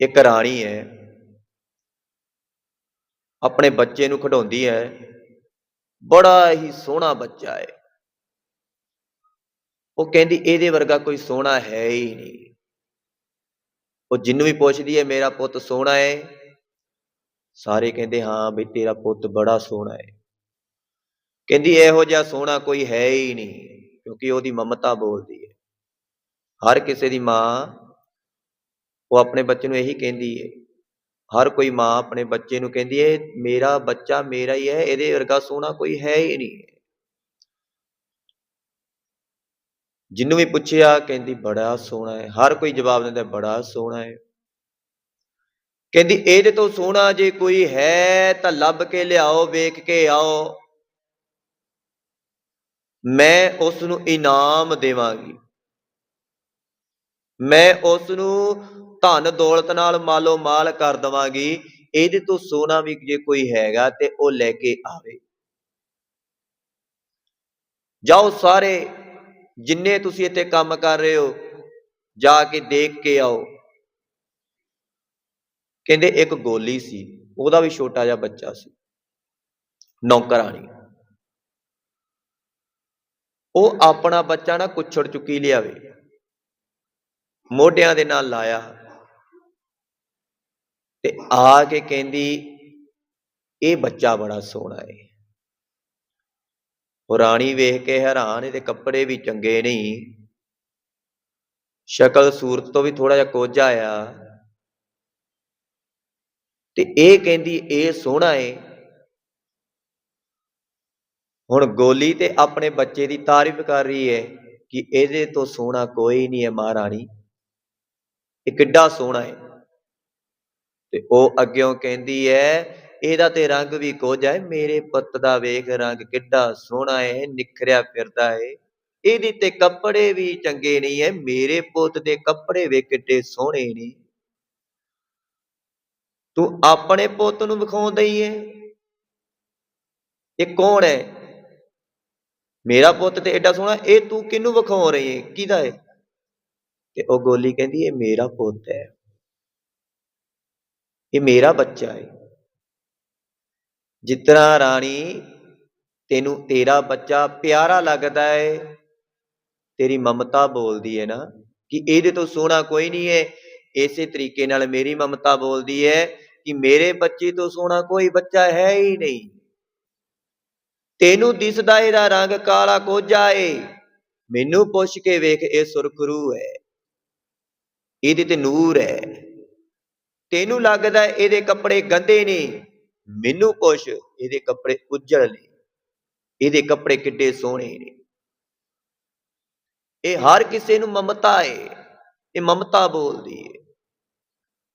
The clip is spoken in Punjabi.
ਇੱਕ ਰਾਣੀ ਹੈ। ਆਪਣੇ ਬੱਚੇ ਨੂੰ ਖਿਡਾਉਂਦੀ ਹੈ। ਬੜਾ ਹੀ ਸੋਹਣਾ ਬੱਚਾ ਹੈ। ਉਹ ਕਹਿੰਦੀ, ਇਹਦੇ ਵਰਗਾ ਕੋਈ ਸੋਹਣਾ ਹੈ ਹੀ ਨਹੀਂ। ਉਹ ਜਿੰਨੂੰ ਵੀ ਪੁੱਛਦੀ ਹੈ, ਮੇਰਾ ਪੁੱਤ ਸੋਹਣਾ ਹੈ? ਸਾਰੇ ਕਹਿੰਦੇ, ਹਾਂ ਬਈ, ਤੇਰਾ ਪੁੱਤ ਬੜਾ ਸੋਹਣਾ ਹੈ। ਕਹਿੰਦੀ, ਇਹੋ ਜਿਹਾ ਸੋਹਣਾ ਕੋਈ ਹੈ ਹੀ ਨਹੀਂ, ਕਿਉਂਕਿ ਉਹਦੀ ਮਮਤਾ ਬੋਲਦੀ ਹੈ। ਹਰ ਕਿਸੇ ਦੀ ਮਾਂ ਉਹ ਆਪਣੇ ਬੱਚੇ ਨੂੰ ਇਹੀ ਕਹਿੰਦੀ ਹੈ ਹਰ ਕੋਈ ਮਾਂ ਆਪਣੇ ਬੱਚੇ ਨੂੰ ਕਹਿੰਦੀ ਹੈ ਮੇਰਾ ਬੱਚਾ ਮੇਰਾ ਹੀ ਹੈ, ਇਹਦੇ ਵਰਗਾ ਸੋਹਣਾ ਕੋਈ ਹੈ ਹੀ ਨਹੀਂ ਜਿਹਨੂੰ ਵੀ ਪੁੱਛਿਆ, ਕਹਿੰਦੀ, ਬੜਾ ਸੋਹਣਾ ਹੈ ਹਰ ਕੋਈ ਜਵਾਬ ਦਿੰਦਾ, ਬੜਾ ਸੋਹਣਾ ਹੈ ਕਹਿੰਦੀ ਇਹਦੇ ਤੋਂ ਸੋਹਣਾ ਜੇ ਕੋਈ ਹੈ, ਤਾਂ ਲੱਭ ਕੇ ਲਿਆਓ, ਵੇਖ ਕੇ ਆਓ। ਮੈਂ ਉਸ ਨੂੰ ਇਨਾਮ ਦੇਵਾਂਗੀ। ਮੈਂ ਉਸ ਨੂੰ ਧਨ ਦੌਲਤ ਨਾਲ ਮਾਲੋ ਮਾਲ ਕਰ ਦਵਾਂਗੀ। ਇਹਦੇ ਤੋਂ ਸੋਨਾ ਵੀ ਜੇ ਕੋਈ ਹੈਗਾ ਤੇ ਉਹ ਲੈ ਕੇ ਆਵੇ। ਜਾਓ ਸਾਰੇ, ਜਿੰਨੇ ਤੁਸੀਂ ਇੱਥੇ ਕੰਮ ਕਰ ਰਹੇ ਹੋ, ਜਾ ਕੇ ਦੇਖ ਕੇ ਆਓ। ਕਹਿੰਦੇ ਇੱਕ ਗੋਲੀ ਸੀ, ਉਹਦਾ ਵੀ ਛੋਟਾ ਜਿਹਾ ਬੱਚਾ ਸੀ। ਨੌਕਰਾਣੀ। ਉਹ ਆਪਣਾ ਬੱਚਾ ਨਾ ਕੁੱਛੜ ਚੁੱਕੀ ਲਿਆਵੇ। ਮੋਢਿਆਂ ਦੇ ਨਾਲ ਲਾਇਆ। ਤੇ ਆ ਕੇ ਕਹਿੰਦੀ, ਇਹ ਬੱਚਾ ਬੜਾ ਸੋਹਣਾ ਏ। ਉਹ ਰਾਣੀ ਵੇਖ ਕੇ ਹੈਰਾਨ ਇਹਦੇ ਕੱਪੜੇ ਵੀ ਚੰਗੇ ਨਹੀਂ। ਸ਼ਕਲ ਸੂਰਤ ਤੋਂ ਵੀ ਥੋੜਾ ਜਿਹਾ ਕੋਝਾ ਆ। ਤੇ ਇਹ ਕਹਿੰਦੀ, ਇਹ ਸੋਹਣਾ ਏ। ਹੁਣ ਗੋਲੀ ਤੇ ਆਪਣੇ ਬੱਚੇ ਦੀ ਤਾਰੀਫ ਕਰ ਰਹੀ ਹੈ ਕਿ ਇਹਦੇ ਤੋਂ ਸੋਹਣਾ ਕੋਈ ਨਹੀਂ ਹੈ ਮਹਾਰਾਣੀ। ਇਹ ਕਿੱਡਾ ਸੋਹਣਾ ਹੈ ਤੇ ਉਹ ਅੱਗਿਓਂ ਕਹਿੰਦੀ ਹੈ ਇਹਦਾ ਤੇ ਰੰਗ ਵੀ ਕੋਝਾ ਹੈ ਮੇਰੇ ਪੁੱਤ ਦਾ ਵੇਖ ਰੰਗ ਕਿੱਡਾ ਸੋਹਣਾ ਹੈ ਨਿਖਰਿਆ ਫਿਰਦਾ ਹੈ ਇਹਦੀ ਤੇ ਕੱਪੜੇ ਵੀ ਚੰਗੇ ਨਹੀਂ ਹੈ ਮੇਰੇ ਪੁੱਤ ਦੇ ਕੱਪੜੇ ਵੇ ਕਿੱਡੇ ਸੋਹਣੇ ਨੇ। ਤੂੰ ਆਪਣੇ ਪੁੱਤ ਨੂੰ ਵਿਖਾਉਂਦਾ ਹੀ ਹੈ ਇਹ ਕੌਣ ਹੈ ਮੇਰਾ ਪੁੱਤ ਤੇ ਐਡਾ ਸੋਹਣਾ, ਇਹ ਤੂੰ ਕਿਹਨੂੰ ਵਿਖਾਉ ਰਹੀ ਹੈ ਕਿਹਦਾ ਹੈ ਤੇ ਉਹ ਗੋਲੀ ਕਹਿੰਦੀ, ਇਹ ਮੇਰਾ ਪੁੱਤ ਹੈ। ਇਹ ਮੇਰਾ ਬੱਚਾ ਹੈ ਜਿਤਨਾ ਰਾਣੀ, ਤੈਨੂੰ ਤੇਰਾ ਬੱਚਾ ਪਿਆਰਾ ਲੱਗਦਾ ਹੈ ਤੇਰੀ ਮਮਤਾ ਬੋਲਦੀ ਹੈ ਨਾ ਕਿ ਇਹਦੇ ਤੋਂ ਸੋਹਣਾ ਕੋਈ ਨਹੀਂ ਹੈ ਇਸੇ ਤਰੀਕੇ ਨਾਲ ਮੇਰੀ ਮਮਤਾ ਬੋਲਦੀ ਹੈ ਕਿ ਮੇਰੇ ਬੱਚੇ ਤੋਂ ਸੋਹਣਾ ਕੋਈ ਬੱਚਾ ਹੈ ਹੀ ਨਹੀਂ। ਤੈਨੂੰ ਦਿਸਦਾ ਇਹਦਾ ਰੰਗ ਕਾਲਾ ਕੋਝਾ ਏ। ਮੈਨੂੰ ਪੁੱਛ ਕੇ ਵੇਖ, ਇਹ ਸੁਰਖਰੂ ਹੈ। ਇਹਦੇ ਤੇ ਨੂਰ ਹੈ। ਤੈਨੂੰ ਲੱਗਦਾ ਇਹਦੇ ਕੱਪੜੇ ਗੰਦੇ ਨੇ? ਮੈਨੂੰ ਪੁੱਛ ਇਹਦੇ ਕੱਪੜੇ ਉੱਜੜ ਨੇ। ਇਹਦੇ ਕੱਪੜੇ ਕਿੱਡੇ ਸੋਹਣੇ ਨੇ। ਇਹ ਹਰ ਕਿਸੇ ਨੂੰ ਮਮਤਾ ਏ ਇਹ ਮਮਤਾ ਬੋਲਦੀ ਏ